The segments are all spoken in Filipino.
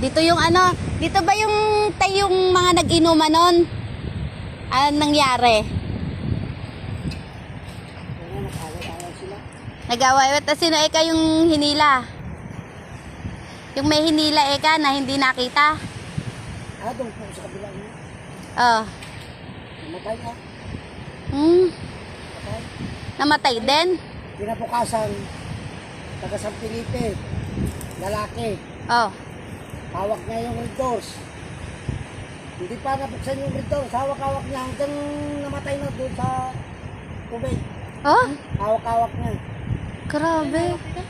Dito yung ano, dito ba yung tayo yung mga nag-inuman nun? Ano nangyari? Nag-away. Tapos sino eka yung hinila? Yung may hinila eka na hindi nakita? Ah, doon po sa kabila niya. Oh. Namatay na. Hmm. Namatay. Namatay din? Pinapukasan, taga San Felipe, lalaki. Oh. Hawak niya yung red doors. Hindi pa nabuksan yung red doors. Hawak-hawak niya hanggang namatay na doon sa tubig. Oh? Hawak-hawak niya. Grabe.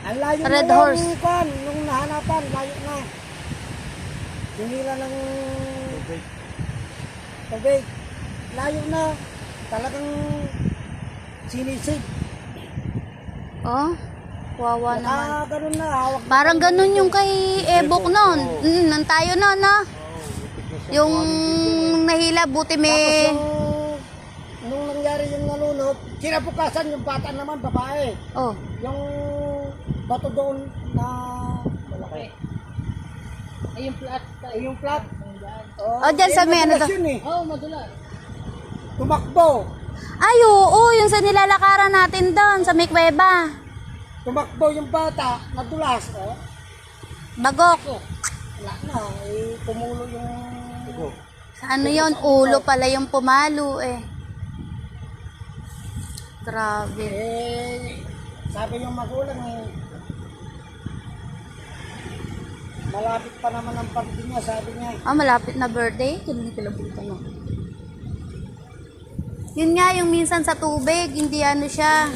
Ang layo Red na horse. yung kwan, nung nahanapan, layo na. Hinila ng tubig. Layo na. Talagang sinisid. Oh. Wawa naman. Naka ganun na, hawak. Parang ganun yung kay Ebok noon. Mm, nang tayo na na. Yung nahila buti Tapos may... yung, nung nangyari yung nalunod, kinabukasan yung bata naman, babae. Oh. Yung bato doon na malaki. Ay, yung flat. Ay, yung flat. Oh, dyan sa may ano to? eh. Oo, oh, madulas. Tumakbo. Ay, oo, yung sa nilalakaran natin doon, sa may kuweba. Tumakbo yung bata, nadulas. Oh. Bagok. Wala na, eh, tumulo yung... Sa ano yon Ulo pala yung pumalo eh. Grabe. Eh, sabi yung magulang eh, malapit pa naman ang pagdi niya, sabi niya. Ah, malapit na birthday. Kailan yung kilabutan mo? Yun nga, yung minsan sa tubig, hindi ano siya.